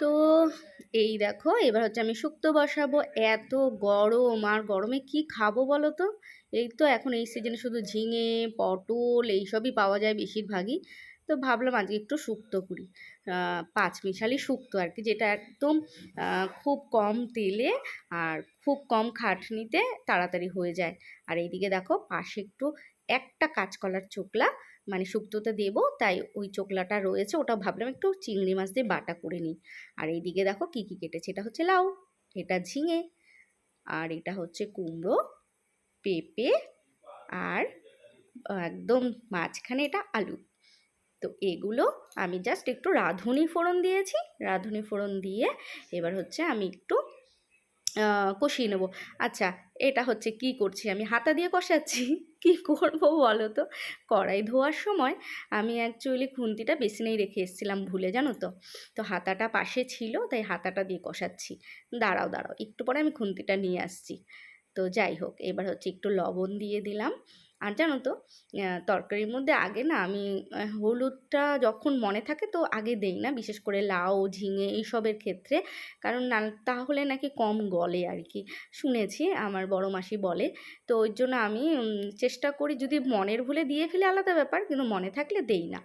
তো এই দেখো, এবার হচ্ছে আমি শুক্তো বসাবো। এত গরম, আর গরমে কি খাব বলো তো? এই তো এখন এই সিজনে শুধু ঝিঙে, পটল এইসবই পাওয়া যায় বেশিরভাগই। তো ভাবলাম আজকে একটু শুক্তো করি। পাঁচ মিশালি শুক্তো আর কি, যেটা একদম খুব কম তেলে আর খুব কম খাটনিতে তাড়াতাড়ি হয়ে যায়। আর এইদিকে দেখো, পাশে একটু একটা কাঁচকলার চোকলা মানে শুক্তোতে দেবো, তাই ওই চোকলাটা রয়েছে, ওটা ভাবলাম একটু চিংড়ি মাছ দিয়ে বাটা করে নিই। আর এইদিকে দেখো কী কী কেটেছে, এটা হচ্ছে লাউ, এটা ঝিঙে, আর এটা হচ্ছে কুমড়ো, পেঁপে, আর একদম মাঝখানে এটা আলু। তো এগুলো আমি জাস্ট একটু রাঁধুনি ফোড়ন দিয়েছি, রাঁধুনি ফোড়ন দিয়ে এবার হচ্ছে আমি একটু কষিয়ে নেব। আচ্ছা এটা হচ্ছে কি করছি? আমি হাতা দিয়ে কষাচ্ছি? কি করব বলো তো? কড়াই ধোয়ার সময় আমি অ্যাকচুয়ালি খুন্তিটা বেসিনেই রেখে এসেছিলাম ভুলে, জানো তো? তো হাতাটা পাশে ছিল, তাই হাতাটা দিয়ে কষাচ্ছি। দাঁড়াও দাঁড়াও, একটু পরে আমি খুন্তিটা নিয়ে আসছি। তো যাই হোক, এবার হচ্ছে একটু লবণ দিয়ে দিলাম। আর জানো তো তরকারির মধ্যে আগে না আমি হলুদটা যখন মনে থাকে তো আগে দেই না, বিশেষ করে লাউ, ঝিঙে এইসবের ক্ষেত্রে। কারণ না, তাহলে নাকি কম গলে আর কি শুনেছি, আমার বড় মাসি বলে। তো ওই জন্য আমি চেষ্টা করি যদি মনের ভুলে দিয়ে ফেলে আলাদা ব্যাপার, কিন্তু মনে থাকলে দেই না।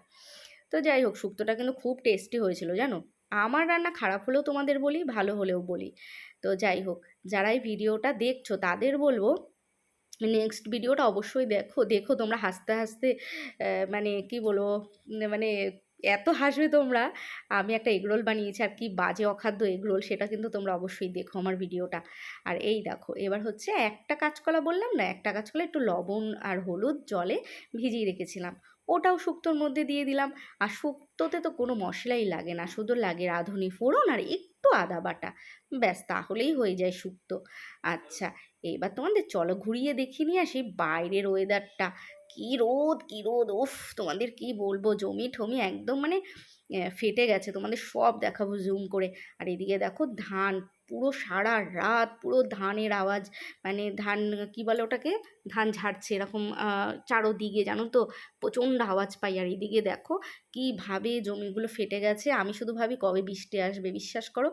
তো যাই হোক, শুক্তোটা কিন্তু খুব টেস্টি হয়েছিল, জানো? আমার রান্না খারাপ হলেও তোমাদের বলি, ভালো হলেও বলি। তো যাই হোক, যারা এই ভিডিওটা দেখছ, তাদের বলব নেক্সট ভিডিওটা অবশ্যই দেখো। দেখো তোমরা হাসতে হাসতে মানে কি বলব মানে এত হাসবে তোমরা। আমি একটা এগরোল বানিয়েছি আর কি বাজে অখাদ্য এগরোল সেটা কিন্তু তোমরা অবশ্যই দেখো আমার ভিডিওটা আর এই দেখো, এবার হচ্ছে একটা কাঁচকলা বললাম না, একটা কাঁচকলা একটু লবণ আর হলুদ জলে ভিজিয়ে রেখেছিলাম। ওটাও শুক্তোর মধ্যে দিয়ে দিলাম। আর শুক্তোতে তো কোনো মশলাই লাগে না, শুধু লাগে রাঁধুনি ফোড়ন আর একটু আদা বাটা। ব্যাস, তাহলেই হয়ে যায় শুক্তো। আচ্ছা এবার তোমাদের চলো ঘুরিয়ে দেখিয়ে নিয়ে আসি বাইরের ওয়েদারটা কী রোদ কী রোদ, উফ, তোমাদের কি বলব? জমি ঠমি একদম মানে ফেটে গেছে। তোমাদের সব দেখাবো জুম করে। আর এদিকে দেখো ধান, পুরো সারা রাত পুরো ধানের আওয়াজ। মানে ধান, কি বলে ওটাকে? ধান ঝাড়ছে, এরকম চারোদিকে জানো তো? প্রচণ্ড আওয়াজ পাই। আর এদিকে দেখো কীভাবে জমিগুলো ফেটে গেছে। আমি শুধু ভাবি কবে বৃষ্টি আসবে, বিশ্বাস করো?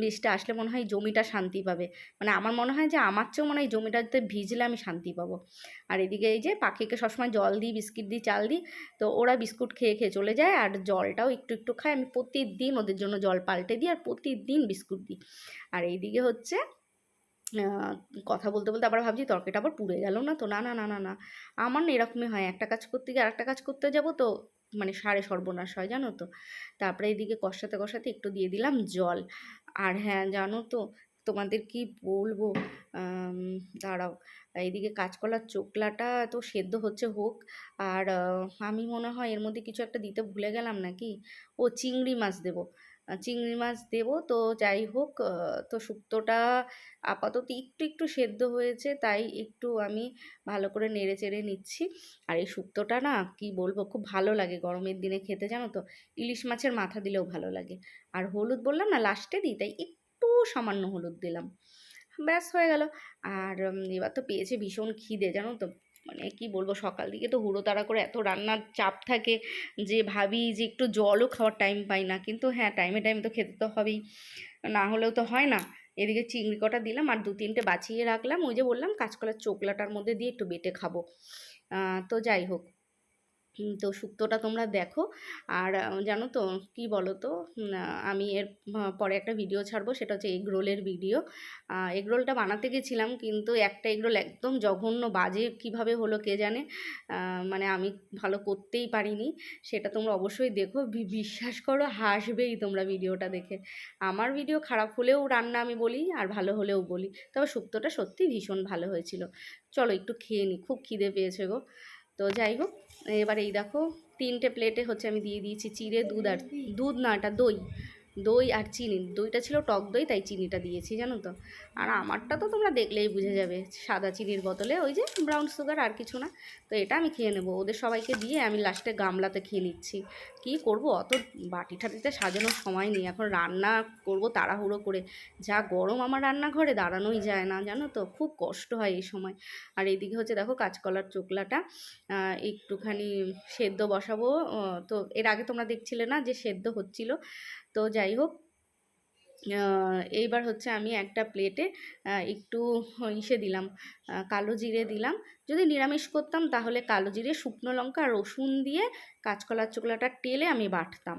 বৃষ্টি আসলে মনে হয় জমিটা শান্তি পাবে। মানে আমার মনে হয় যে, আমার চেয়েও মনে হয় জমিটাতে ভিজলে আমি শান্তি পাবো। আর এদিকে এই যে পাখিকে সবসময় জল দিই, বিস্কিট দিই, চাল দিই, তো ওরা বিস্কুট খেয়ে খেয়ে চলে যায়। আর জলটাও একটু একটু খায়। আমি প্রতিদিন ওদের জন্য জল পাল্টে দিই আর প্রতিদিন বিস্কুট দিই। আর এইদিকে হচ্ছে কথা বলতে বলতে আবার ভাবছি তরকারিটা আবার পুড়ে গেল না তো। না না না না না। আমার না এরকমই হয়। একটা কাজ করতে গিয়ে আরেকটা কাজ করতে যাব তো মানে সারে সর্বনাশ হয়, জানো তো। তারপরে এইদিকে কষাতে কষাতে একটু দিয়ে দিলাম জল। আর হ্যাঁ জানো তো, তোমাদের কি বলব? দাঁড়াও। এইদিকে কাঁচকলার চোকলাটা তো সেদ্ধ হচ্ছে হোক। আর আমি মনে হয় এর মধ্যে কিছু একটা দিতে ভুলে গেলাম নাকি? ও চিংড়ি মাছ দেবো। চিংড়ি মাছ দেবো। তো যাই হোক তো শুক্তোটা আপাতত একটু একটু সেদ্ধ হয়েছে, তাই একটু আমি ভালো করে নেড়ে চেড়ে নিচ্ছি। আর এই শুক্তোটা না, কি বলব, খুব ভালো লাগে গরমের দিনে খেতে, জানো তো? ইলিশ মাছের মাথা দিলেও ভালো লাগে। আর হলুদ বললাম না, লাস্টে দিই, তাই একটু সামান্য হলুদ দিলাম। ব্যাস হয়ে গেল। আর এবার তো পেয়েছে ভীষণ খিদে, জানো তো? মানে কি বলব, সকাল দিকে তো হুড়ো তাড়া করে এত রান্নার চাপ থাকে যে ভাবি যে একটু জলও খাওয়ার টাইম পাই না। কিন্তু হ্যাঁ টাইমে টাইমে তো খেতে তো হবেই। না হলেও তো হয় না। এদিকে চিংড়ি কটা দিলাম আর দু তিনটে বাঁচিয়ে রাখলাম। ওই যে বললাম কাঁচকলার চোখলাটার মধ্যে দিয়ে একটু বেটে খাব। তো যাই হোক। তো শুক্তোটা তোমরা দেখো। আর জানো তো, কি বলো তো আমি এর পরে একটা ভিডিও ছাড়বো, সেটা হচ্ছে এগ রোলের ভিডিও এগ রোলটা বানাতে গেছিলাম, কিন্তু একটা এগ রোল একদম জঘন্য বাজে কীভাবে হলো কে জানে? মানে আমি ভালো করতেই পারিনি। সেটা তোমরা অবশ্যই দেখো। বিশ্বাস করো, হাসবেই তোমরা ভিডিওটা দেখে। আমার ভিডিও খারাপ হলেও রান্না আমি বলি, আর ভালো হলেও বলি। তবে শুক্তোটা সত্যি ভীষণ ভালো হয়েছিল। চলো একটু খেয়ে নিই খুব খিদে পেয়েছে গো। তো যাই হোক, এবার এই দেখো তিনটে প্লেটে হচ্ছে আমি দিয়ে দিয়েছি চিড়ে দুধ আর দুধ না, এটা দই। দই আর চিনি, দইটা ছিল টক দই, তাই চিনিটা দিয়েছি, জানো তো। আর আমারটা তো তোমরা দেখলেই বুঝে যাবে, সাদা চিনির বোতলে ওই যে ব্রাউন সুগার আর কিছু না। তো এটা আমি খেয়ে নেব, ওদের সবাইকে দিয়ে আমি লাস্টে গামলাতে খেয়ে নিচ্ছি। কি করব, অত বাটি ঠাটিতে সাজানোর সময় নেই, এখন রান্না করব তাড়াহুড়ো করে। যা গরম আমার রান্নাঘরে দাঁড়ানোই যায় না, জানো তো, খুব কষ্ট হয় এই সময়। আর এইদিকে হচ্ছে দেখো কাঁচকলার চোকলাটা একটুখানি সেদ্ধ বসাবো তো এর আগে তোমরা দেখছিলে না যে সেদ্ধ হচ্ছিল? তো যাই হোক এইবার হচ্ছে আমি একটা প্লেটে একটু ইসে দিলাম কালো জিরে দিলাম। যদি নিরামিষ করতাম তাহলে কালো জিরে, শুকনো লঙ্কা, রসুন দিয়ে কাঁচকলার চোকলাটা টেলে আমি বাটতাম।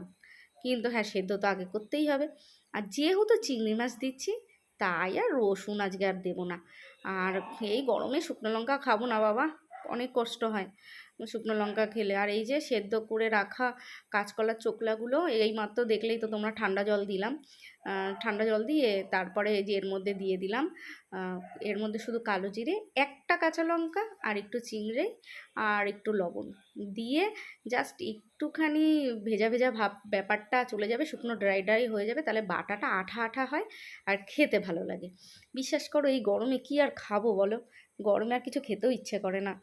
কিন্তু হ্যাঁ সেদ্ধ তো আগে করতেই হবে। আর যেহেতু চিংড়ি মাছ দিচ্ছি, তাই আর রসুন আজকে আর দেবো না। আর এই গরমে শুকনো লঙ্কা খাব না বাবা, অনেক কষ্ট হয়। শুকনো লঙ্কা খেলে। আর এই যে সেদ্ধ করে রাখা কাঁচকলার চোকলাগুলো, এই মাত্র দেখলেই তো তোমরা ঠান্ডা জল দিলাম। ঠান্ডা জল দিয়ে তারপরে এই যে এর মধ্যে দিয়ে দিলাম। এর মধ্যে শুধু কালো জিরে, একটা কাঁচা লঙ্কা আর একটু চিংড়ে আর একটু লবণ দিয়ে জাস্ট একটুখানি ভেজা ভেজা ভাব, ব্যাপারটা চলে যাবে, শুকনো ড্রাই ড্রাই হয়ে যাবে, তাহলে বাটাটা আঠা আঠা হয় আর খেতে ভালো লাগে। বিশ্বাস করো, এই গরমে কি আর খাব বলো? গরমে আর কিছু খেতেও ইচ্ছে করে না।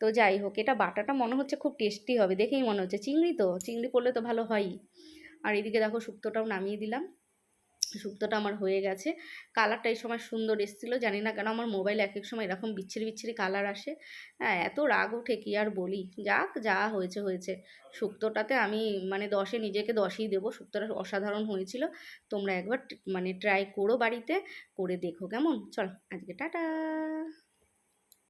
তো যাই হোক, এটা বাটাটা মনে হচ্ছে খুব টেস্টি হবে, দেখেই মনে হচ্ছে। চিংড়ি তো, চিংড়ি পড়লে তো ভালো হয়ই। আর এদিকে দেখো শুক্তোটাও নামিয়ে দিলাম। শুক্তোটা আমার হয়ে গেছে। কালারটা এই সময় সুন্দর এসেছিল, জানি না কেন আমার মোবাইল এক এক সময় এরকম বিচ্ছিরি বিচ্ছিরি কালার আসে। হ্যাঁ এত রাগ ওঠে কি আর বলি? যাক, যা হয়েছে হয়েছে। শুক্তোটাতে আমি মানে দশে নিজেকে দশই দেবো, শুক্তোটা অসাধারণ হয়েছিল। তোমরা একবার মানে ট্রাই করো বাড়িতে, করে দেখো, কেমন? চলো, আজকে টাটা!